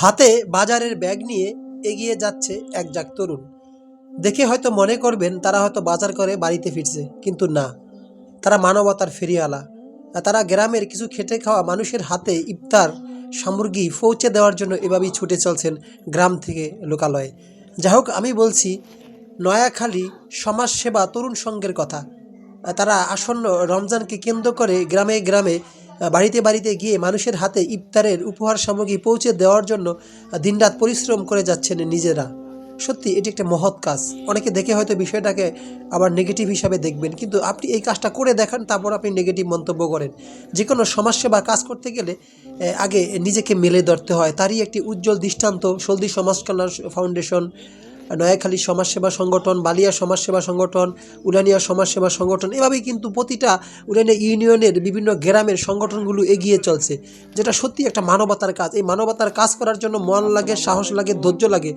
হাতে বাজারের ব্যাগ নিয়ে এগিয়ে যাচ্ছে এক যাক তরুণ। দেখে হয়তো মনে করবেন তারা হয়তো বাজার করে বাড়িতে ফিরছে, কিন্তু না। তারা মানবতার ফেরিওয়ালা। তারা গ্রামের কিছু খেটে খাওয়া মানুষের হাতে ইফতার সামগ্রী পৌঁছে দেওয়ার জন্য এভাবেই ছুটে চলছেন গ্রাম থেকে লোকালয়ে। যাই হোক, আমি বলছি, নয়াখালী সমাজসেবা তরুণ সংঘের কথা। তারা আসন্ন রমজানকে কেন্দ্র করে গ্রামে গ্রামে বাড়িতে বাড়িতে গিয়ে মানুষের হাতে ইফতারের উপহার সামগ্রী পৌঁছে দেওয়ার জন্য দিনরাত পরিশ্রম করে যাচ্ছেন নিজেরা। সত্যি, এটি একটা মহৎ কাজ। অনেকে দেখে হয়তো বিষয়টাকে আবার নেগেটিভ হিসাবে দেখবেন, কিন্তু আপনি এই কাজটা করে দেখান, তারপর আপনি নেগেটিভ মন্তব্য করেন। যে কোনো সমাজসেবা কাজ করতে গেলে আগে নিজেকে মেলে ধরতে হয়। তারই একটি উজ্জ্বল দৃষ্টান্ত সলদি সমাজ কল্যাণ ফাউন্ডেশন নয়াখালী সমাজসেবা সংগঠন, বালিয়া সমাজসেবা সংগঠন, উলানিয়া সমাজসেবা সংগঠন, এভাবেই কিন্তু প্রতিটা উলানিয়া ইউনিয়নের বিভিন্ন গ্রামের সংগঠনগুলো এগিয়ে চলছে। যেটা সত্যি একটা মানবতার কাজ। এই মানবতার কাজ করার জন্য মন লাগে, সাহস লাগে, ধৈর্য লাগে।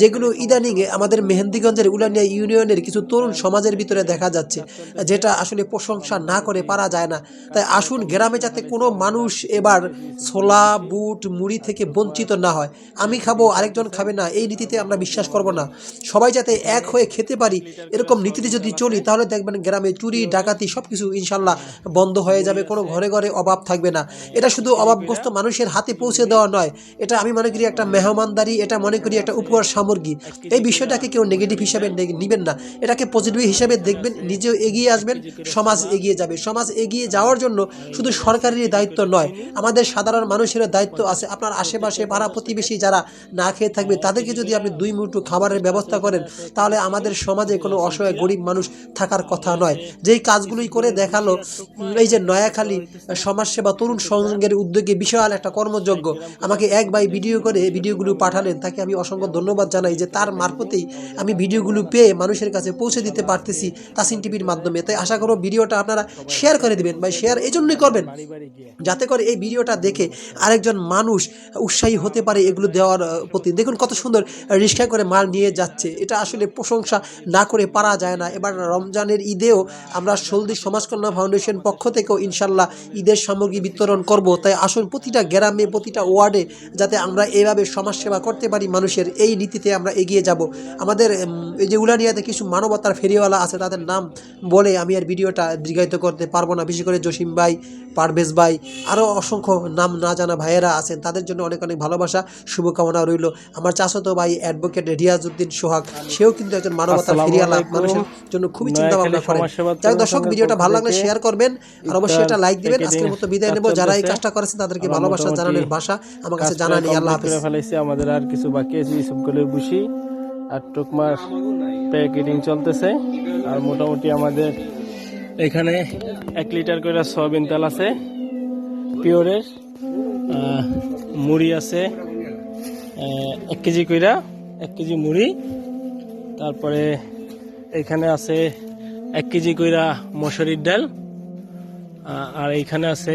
যেগুলো ইদানিং আমাদের মেহেন্দিগঞ্জের উলানিয়া ইউনিয়নের কিছু তরুণ সমাজের ভিতরে দেখা যাচ্ছে, যেটা আসলে প্রশংসা না করে পারা যায় না। তাই আসুন গ্রামে যাতে কোনো মানুষ এবার ছোলা, বুট, মুড়ি থেকে বঞ্চিত না হয়। আমি খাব, আরেকজন খাবে না, এই নীতিতে আমরা বিশ্বাস করব না। সবাই যাতে এক হয়ে খেতে পারি, এরকম নীতিতে যদি চলি, তাহলে দেখবেন গ্রামে চুরি, ডাকাতি সব কিছু ইনশাল্লাহ বন্ধ হয়ে যাবে, কোনো ঘরে ঘরে অভাব থাকবে না। এটা শুধু অভাবগ্রস্ত মানুষের হাতে পৌঁছে দেওয়া নয়, এটা আমি মনে করি একটা মেহমানদারি, এটা মনে করি একটা উপহার সামগ্রী। এই বিষয়টাকে কেউ নেগেটিভ হিসাবে নিবেন না। এটাকে পজিটিভ হিসাবে দেখবেন, নিজেও এগিয়ে আসবেন, সমাজ এগিয়ে যাবে। সমাজ এগিয়ে যাওয়ার জন্য শুধু সরকারেরই দায়িত্ব নয়, আমাদের সাধারণ মানুষেরও দায়িত্ব আছে। আপনার আশেপাশে পাড়া প্রতিবেশী যারা না খেয়ে থাকবে, তাদেরকে যদি আপনি দুই মুঠো খাবারের ব্যবস্থা করেন, তাহলে আমাদের সমাজে কোনো অসহায় গরিব মানুষ থাকার কথা নয়। যেই কাজগুলোই করে দেখাল, এই যে নয়াখালী সমাজসেবা তরুণ সংঘের উদ্যোগে বিশাল একটা কর্মযজ্ঞ। আমাকে এক বাই ভিডিও করে ভিডিওগুলো পাঠালেন, তাকে আমি অসংখ্য ধন্যবাদ জানাই যে তার মারফতেই আমি ভিডিওগুলো পেয়ে মানুষের কাছে পৌঁছে দিতে পারতেছি তাসিন টিভির মাধ্যমে। তাই আশা করব ভিডিওটা আপনারা শেয়ার করে দিবেন ভাই শেয়ার এই জন্যই করবেন, যাতে করে এই ভিডিওটা দেখে আরেকজন মানুষ উৎসাহী হতে পারে এগুলো দেওয়ার প্রতি। দেখুন কত সুন্দর রিক্সায় করে মাল নিয়ে যাচ্ছে। এটা আসলে প্রশংসা না করে পারা যায় না। এবার রমজানের ঈদেও আমরা সলদি সমাজ কল্যাণ ফাউন্ডেশন পক্ষ থেকেও ইনশাল্লাহ ঈদের সামগ্রী বিতরণ করব। তাই আসুন, প্রতিটা গ্রামে, প্রতিটা ওয়ার্ডে যাতে আমরা এভাবে সমাজসেবা করতে পারি মানুষের, এই নীতিতে আমরা এগিয়ে যাব। আমাদের এই যে উলানিয়াতে কিছু মানবতার ফেরিওয়ালা আছে, তাদের নাম বলে আমি আর ভিডিওটা দীর্ঘায়িত করতে পারব না। বিশেষ করে জসিম ভাই, পারভেজ ভাই, আরও অসংখ্য নাম না জানা ভাইয়েরা আছেন। তাদের জন্য অনেক অনেক ভালোবাসা, শুভকামনা রইল। আমার চাচাতো ভাই অ্যাডভোকেট রিয়াজউদ্দিন সোহাগ সেও কিন্তু একজন মানবতার আসসালামু ফেরিওয়ালা মানুষের জন্য খুবই চিন্তা ভাবনা করেন। যাই দর্শক ভিডিওটা ভালো লাগলে শেয়ার করবেন আর অবশ্যই এটা লাইক দিবেন। আজকের মতো বিদায় নেব। যারা এই কাজটা করেছেন তাদেরকে ভালোবাসা জানানোর ভাষা। আমার কাছে জানা নেই আল্লাহ হাফেজ। ফেলেছি আমাদের আর কিছু বাকি আছে ইসবগুলোর বুসি। আর টুকমার প্যাকেটিং চলতেছে। আর মোটামুটি আমাদের এখানে এক লিটার করে সয়াবিন তেল আছে পিওরের মুড়ি আছে এক কেজি কইরা এক কেজি মুড়ি, তারপরে এখানে আছে এক কেজি কইরা মসুরির ডাল আর এইখানে আছে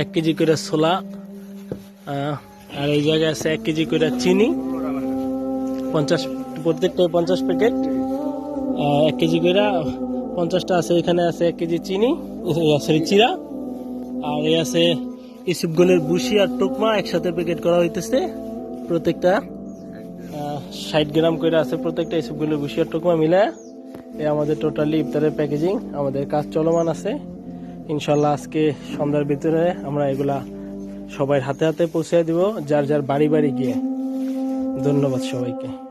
এক কেজি করে ছোলা আর এই জায়গায় আছে এক কেজি করে চিনি, পঞ্চাশ, প্রত্যেকটাই পঞ্চাশ প্যাকেট এক কেজি করে পঞ্চাশটা আছে, এখানে আছে এক কেজি চিনি সরি চিরা, আর এই আছে ইসুপগুলের বুসি আর টুকমা একসাথে প্যাকেট করা হইতেছে প্রত্যেকটা। ষাট গ্রাম করে আছে প্রত্যেকটা ইসুপগুলের বুসিয়ার টুকমা মিলে এ আমাদের টোটালি ইফতারের প্যাকেজিং আমাদের কাজ চলমান আছে। ইনশাল্লাহ আজকে সন্ধ্যার ভিতরে আমরা এগুলা সবাই হাতে হাতে পৌঁছে দিব, যার যার বাড়ি বাড়ি গিয়ে। ধন্যবাদ সবাইকে।